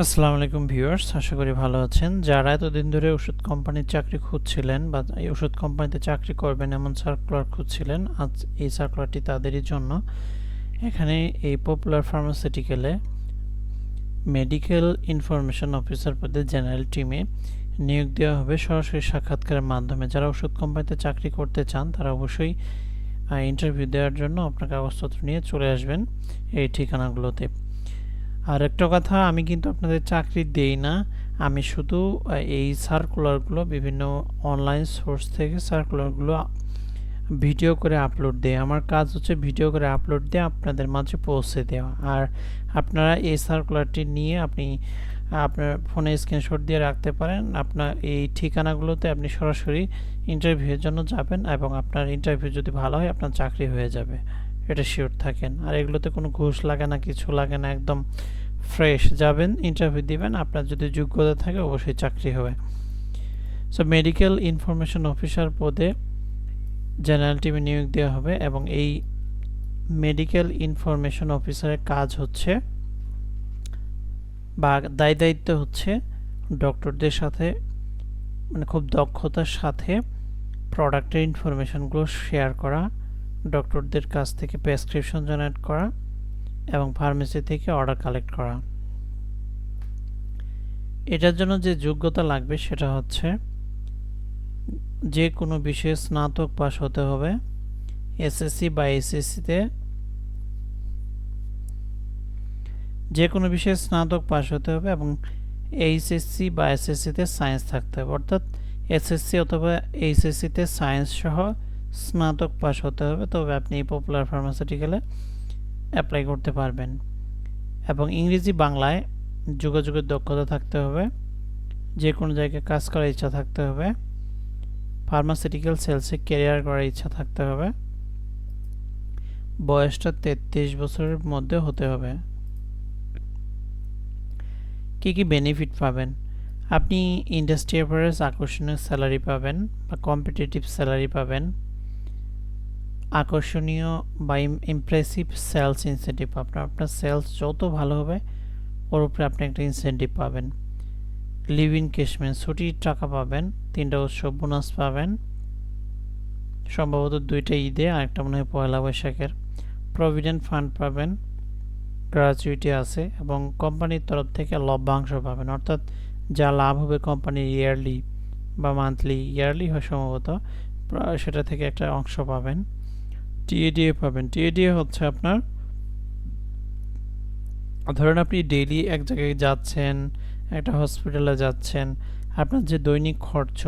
আসসালামু আলাইকুম ভিউয়ার্স, আশা করি ভালো আছেন। যারা এতদিন ধরে ওষুধ কোম্পানির চাকরি খুঁজছিলেন বা এই ওষুধ কোম্পানিতে চাকরি করবেন এমন সার্কুলার খুঁজছিলেন, আজ এই সার্কুলারটি তাদেরই জন্য। এখানে এই পপুলার ফার্মাসিউটিক্যালে মেডিকেল ইনফরমেশন অফিসার পদে জেনারেল টিমে নিয়োগ দেওয়া হবে। সরাসরি সাক্ষাৎকারের মাধ্যমে যারা ওষুধ কোম্পানিতে চাকরি করতে চান, তারা অবশ্যই ইন্টারভিউ দেওয়ার জন্য আপনার কাগজপত্র নিয়ে চলে আসবেন। এই ঠিকানাগুলোতে। আর একটা কথা, আমি কিন্তু আপনাদের চাকরি দেই না। আমি শুধু এই সার্কুলারগুলো বিভিন্ন অনলাইন সোর্স থেকে সার্কুলারগুলো ভিডিও করে আপলোড দেয় আমার কাজ হচ্ছে ভিডিও করে আপলোড দিয়ে আপনাদের মাঝে পৌঁছে দেওয়া। আর আপনারা এই সার্কুলারটি নিয়ে আপনি, আপনার ফোনে স্ক্রিনশট দিয়ে রাখতে পারেন। আপনার এই ঠিকানাগুলোতে আপনি সরাসরি ইন্টারভিউয়ের জন্য যাবেন এবং আপনার ইন্টারভিউ যদি ভালো হয়, আপনার চাকরি হয়ে যাবে। এটা শিওর থাকেন। আর এগুলোতে কোনো ঘুষ লাগে না, কিছু লাগে না, একদম ফ্রেশ যাবেন ইন্টারভিউ দিবেন, আপনার যদি যোগ্যতা থাকে অবশ্যই চাকরি হবে। সো মেডিকেল ইনফরমেশন অফিসার পদে জেনারেল টিমে নিয়োগ দেওয়া হবে এবং এই মেডিকেল ইনফরমেশন অফিসারের কাজ হচ্ছে বা দায় দায়িত্ব হচ্ছে ডক্টরদের সাথে মানে খুব দক্ষতার সাথে প্রোডাক্টের ইনফরমেশনগুলো শেয়ার করা ডক্টরদের কাছ থেকে প্রেসক্রিপশন জেনারেট করা এবং ফার্মেসি থেকে অর্ডার কালেক্ট করা। এটার জন্য যে যোগ্যতা লাগবে সেটা হচ্ছে যে কোনো বিষয়ে স্নাতক পাশ হতে হবে এসএসসি বা এসএসসিতে যে কোনো বিষয়ে স্নাতক পাশ হতে হবে এবং এইচএসসি বা এসএসসিতে সায়েন্স থাকতে হবে। অর্থাৎ এসএসসি অথবা এইচএসসিতে সায়েন্স সহ স্নাতক পাস হতে হবে, তবে আপনি এই পপুলার ফার্মাসিউটিক্যালে অ্যাপ্লাই করতে পারবেন। এবং ইংরেজি বাংলায় যোগাযোগের দক্ষতা থাকতে হবে যে কোনো জায়গায় কাজ করার ইচ্ছা থাকতে হবে ফার্মাসিউটিক্যাল সেলসে ক্যারিয়ার করার ইচ্ছা থাকতে হবে, বয়সটা তেত্রিশ বছরের মধ্যে হতে হবে। কি কি বেনিফিট পাবেন? আপনি ইন্ডাস্ট্রি অ্যাভারেজ আকর্ষণীয় স্যালারি পাবেন বা কম্পিটিটিভ স্যালারি পাবেন। আকর্ষণীয় বা ইমপ্রেসিভ সেলস ইনসেন্টিভ আপনার আপনার সেলস যত ভালো হবে, ওর উপরে আপনি একটা ইনসেন্টিভ পাবেন। লিভ ইন কেশমেন্ট ছুটির টাকা পাবেন, তিনটা উৎসব বোনাস পাবেন। সম্ভবত দুইটা ঈদে আরেকটা মনে হয় পয়লা বৈশাখের। প্রভিডেন্ট ফান্ড পাবেন গ্রাচুইটি আছে এবং কোম্পানির তরফ থেকে লভ্যাংশ পাবেন। অর্থাৎ যা লাভ হবে কোম্পানির ইয়ারলি বা মান্থলি ইয়ারলি হয় সম্ভবত সেটা থেকে একটা অংশ পাবেন। টিএডিএ পাবেন। টিএডিএ হচ্ছে আপনার, ধরেন আপনি ডেইলি এক জায়গায় যাচ্ছেন, একটা হসপিটালে যাচ্ছেন, আপনার যে দৈনিক খরচ,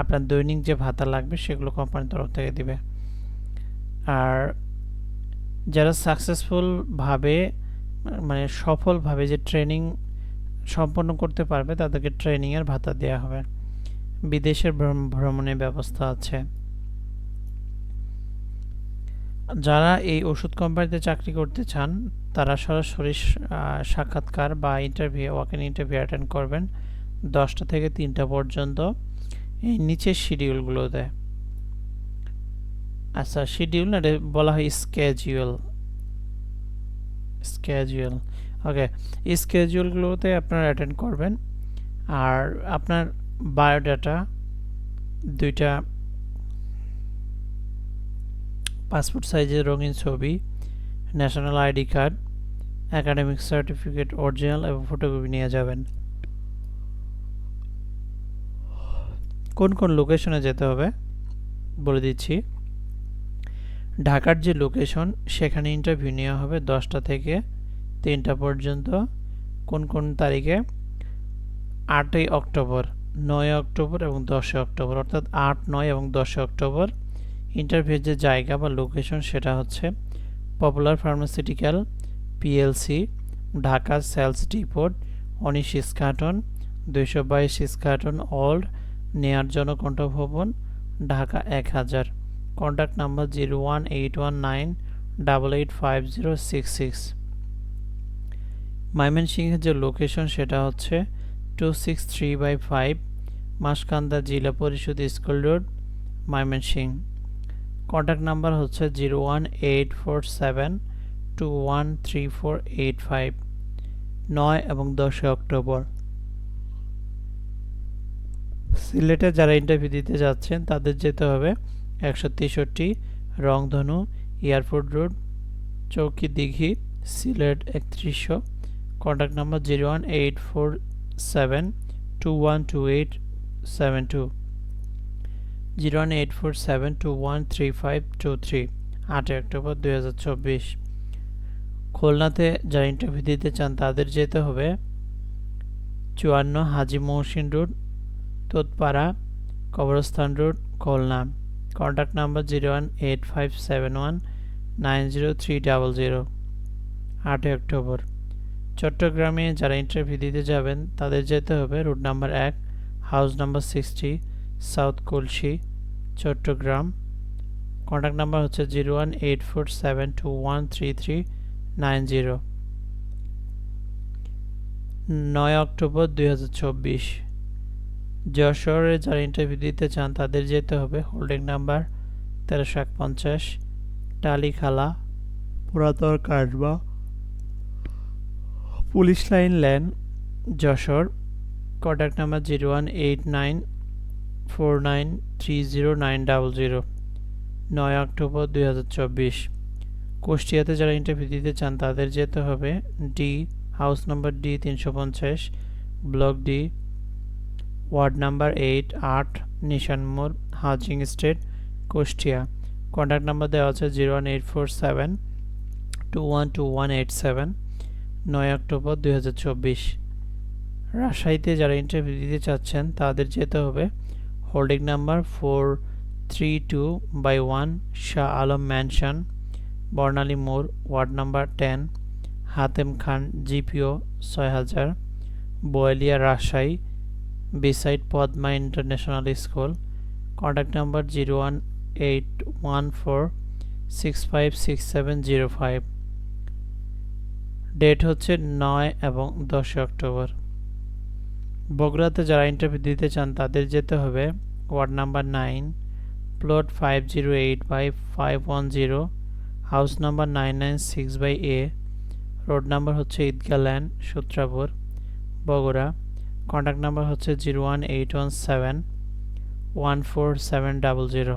আপনার দৈনিক যে ভাতা লাগবে সেগুলো কোম্পানির তরফ থেকে দিবে। আর যারা সাকসেসফুলভাবে মানে সফলভাবে যে ট্রেনিং সম্পন্ন করতে পারবে, তাদেরকে ট্রেনিংয়ের ভাতা দেওয়া হবে। বিদেশের ভ্রমণের ব্যবস্থা আছে। যারা এই ওষুধ কোম্পানিতে চাকরি করতে চান, তারা সরাসরি সাক্ষাৎকার বা interview walk in interview attend করবেন দশটা থেকে তিনটা পর্যন্ত এই নিচের শিডিউলগুলো দেয় আচ্ছা শিডিউল না বলা হয় স্কেজুয়াল স্কেজুয়াল ওকে স্কেজুয়ালগুলোতে আপনারা অ্যাটেন্ড করবেন। আর আপনার বায়োডাটা দুইটা পাসপোর্ট সাইজের রঙিন ছবি national ID card academic certificate original এবং ফটোকপি নিয়ে যাবেন। কোন কোন লোকেশনে যেতে হবে? বলে দিচ্ছি। ঢাকার যে লোকেশন সেখানে ইন্টারভিউ নেওয়া হবে দশটা থেকে তিনটা পর্যন্ত। কোন কোন তারিখে? আটই অক্টোবর, নয় অক্টোবর এবং দশই অক্টোবর, অর্থাৎ আট, নয় এবং দশই অক্টোবর। ইন্টারভিউর যে জায়গা বা লোকেশন সেটা হচ্ছে Popular Pharmaceutical PLC Dhaka sales depot উনিশ ইস্কাটন দুইশো বাইশ ইস্কাটন ওল্ড নেয়ার জনকণ্ঠ ভবন ঢাকা এক হাজার। Contact number zero one eight one nine double eight five zero six six ময়মনসিংহের যে লোকেশন সেটা হচ্ছে two six three by five Maskanda জেলা পরিষদ school road, Mymensingh. Contact number হচ্ছে zero one eight four seven two one three four eight five নয় এবং দশই অক্টোবর। সিলেটে যারা ইন্টারভিউ দিতে যাচ্ছেন, তাদের যেতে হবে একশো তেষট্টি রংধনু এয়ারপোর্ট রোড, চৌকি দিঘি, সিলেট একত্রিশশো। Contact number zero one eight four seven two one two eight seven two zero one eight four seven two one three five two three, আটই অক্টোবর দুই হাজার চব্বিশ। খুলনাতে যারা ইন্টারভিউ দিতে চান, তাদের যেতে হবে চুয়ান্ন হাজি মহসিন রোড, তোতপাড়া, কবরস্থান road, Khulna. Contact number zero one eight five seven one nine zero three double zero. আটই অক্টোবর। চট্টগ্রামে যারা ইন্টারভিউ দিতে যাবেন, তাদের যেতে হবে রুট নাম্বার এক house number sixty south Kalshi Chattogram. Contact number হচ্ছে zero one eight four seven two one three three nine zero. নয় অক্টোবর দুই হাজার চব্বিশ। যশোরে যারা ইন্টারভিউ দিতে চান, তাদের যেতে হবে। হোল্ডিং নাম্বার তেরোশো এক পঞ্চাশ। টালিখালা, পুরাতন কাঠবা police line lane Jashore. Contact number zero one eight nine four nine three zero nine double zero নয় অক্টোবর দুই হাজার চব্বিশ কুষ্টিয়াতে যারা ইন্টারভিউ দিতে চান, তাদের যেতে হবে ডি হাউস নাম্বার ডি তিনশো পঞ্চাশ block D ward number eight আট নিশান মোড় housing estate Kushtia contact number দেওয়া আছে zero one eight four seven two one two one eight seven নয় অক্টোবর দুই হাজার চব্বিশ রাজশাহীতে যারা ইন্টারভিউ দিতে চাচ্ছেন, তাদের যেতে হবে holding number four three two by one Shah Alam mansion Barnali মোড় ward number ten Hatem Khan GPO ছয় হাজার Boalia Rajshahi beside Padma international school contact number zero one eight one four six five six seven zero five date হচ্ছে নয় এবং দশই October. বগুড়াতে যারা interview দিতে চান, তাদের যেতে হবে ward number nine plot five zero eight by five one zero house number nine nine six by A road number হচ্ছে Eidgah land Sutrapur, Bogura contact number হচ্ছে zero one eight one seven one four seven double zero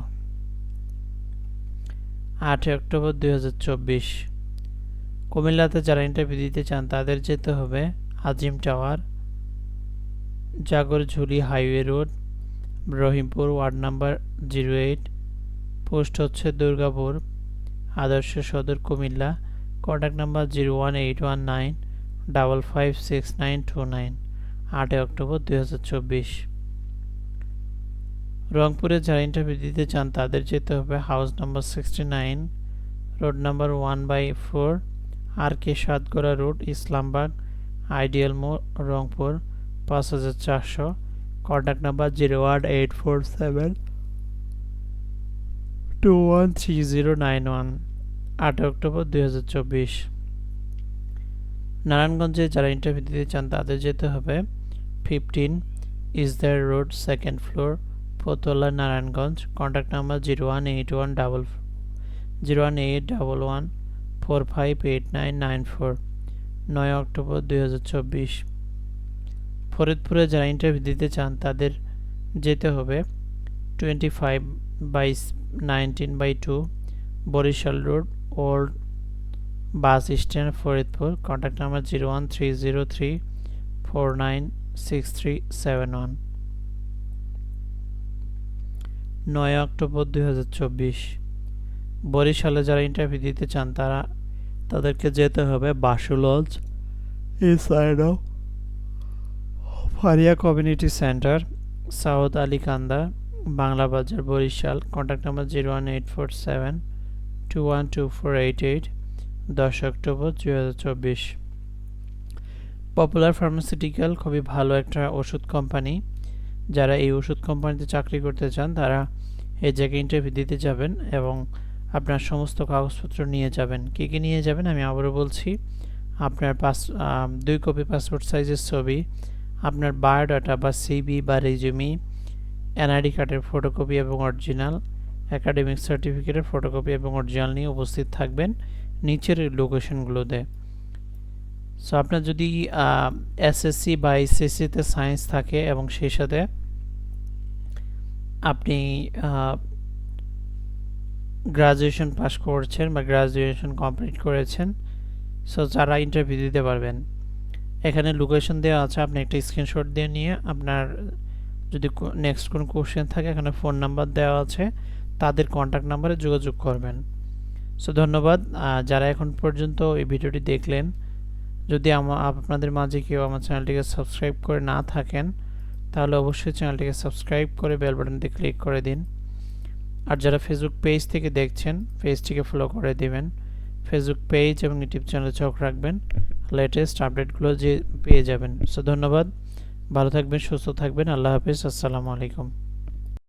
আটই October দুই হাজার চব্বিশ। কুমিল্লাতে যারা interview দিতে চান, তাদের যেতে হবে Azim tower Jagorjhuli highway road, Rahimpur ward number zero eight, post হচ্ছে Durgapur, Adarsha Sadar Cumilla contact number zero one eight one nine, double five six nine two nine, আটই অক্টোবর দুই হাজার চব্বিশ। রংপুরে যারা ইন্টারভিউ দিতে চান, তাদের যেতে হবে house number sixty nine road number one by four R K Satgara road Islambagh ideal মোড়, রংপুর। পাঁচ হাজার চারশো। Contact number zero one eight four seven two one three zero nine one আট অক্টোবর দুই হাজার চব্বিশ। নারায়ণগঞ্জে যারা ইন্টারভিউ দিতে চান, তাদের যেতে হবে fifteen Isdar road second floor Fatullah Narayanganj. Contact number zero one eight one double zero one eight double one four five eight nine nine four নয় অক্টোবর দুই হাজার চব্বিশ। ফরিদপুরে যারা ইন্টারভিউ দিতে চান, তাদের যেতে হবে twenty five by nineteen by two Barishal road old bus stand Faridpur. Contact number zero one three zero three four nine six three seven one নয় অক্টোবর দুই হাজার চব্বিশ। বরিশালে যারা ইন্টারভিউ দিতে চান, তারা তাদেরকে যেতে হবে Basu lodge of Faria community centre, south Alikanda Bangla Bazar Barishal. Contact number zero one eight four seven two one two four eight eight দশ অক্টোবর দু হাজার চব্বিশ। পপুলার ফার্মাসিউটিক্যাল খুবই ভালো একটা ওষুধ কোম্পানি যারা এই ওষুধ কোম্পানিতে চাকরি করতে চান, তারা এই জায়গায় ইন্টারভিউ দিতে যাবেন এবং আপনার সমস্ত কাগজপত্র নিয়ে যাবেন। কী কী নিয়ে যাবেন আমি আবারও বলছি। আপনার পাস দুই কপি পাসপোর্ট সাইজের ছবি আপনার বায়োডাটা বা সিবি বা রেজুমি এনআইডি কার্ডের ফটোকপি এবং অরিজিনাল, একাডেমিক সার্টিফিকেটের ফটোকপি এবং অরিজিনাল নিয়ে উপস্থিত থাকবেন নিচের লোকেশনগুলোতে। সো আপনার যদি এসএসসি বা এসএসসিতে সায়েন্স থাকে এবং সেই সাথে আপনি গ্রাজুয়েশন পাস করেছেন বা গ্রাজুয়েশন কমপ্লিট করেছেন সো যারা ইন্টারভিউ দিতে পারবেন এখানে লোকেশন দেওয়া আছে, আপনি একটা স্ক্রিনশট দিয়ে নিয়ে আপনার যদি নেক্সট কোনো কোশ্চেন থাকে, এখানে ফোন নাম্বার দেওয়া আছে, তাদের কন্ট্যাক্ট নাম্বারে যোগাযোগ করবেন। সো ধন্যবাদ। যারা এখন পর্যন্ত এই ভিডিওটি দেখলেন, যদি আপনাদের মাঝে কেউ আমার চ্যানেলটিকে সাবস্ক্রাইব করে না থাকেন, তাহলে অবশ্যই চ্যানেলটিকে সাবস্ক্রাইব করে বেল বাটনটি ক্লিক করে দিন। আর যারা ফেসবুক পেজ থেকে দেখছেন পেজটিকে ফলো করে দিবেন। ফেসবুক পেজ এবং ইউটিউব চ্যানেলে চোখ রাখবেন। লেটেস্ট আপডেটগুলো যে পেয়ে যাবেন। সো ধন্যবাদ। ভালো থাকবেন, সুস্থ থাকবেন। আল্লাহ হাফিজ। আসসালামু আলাইকুম।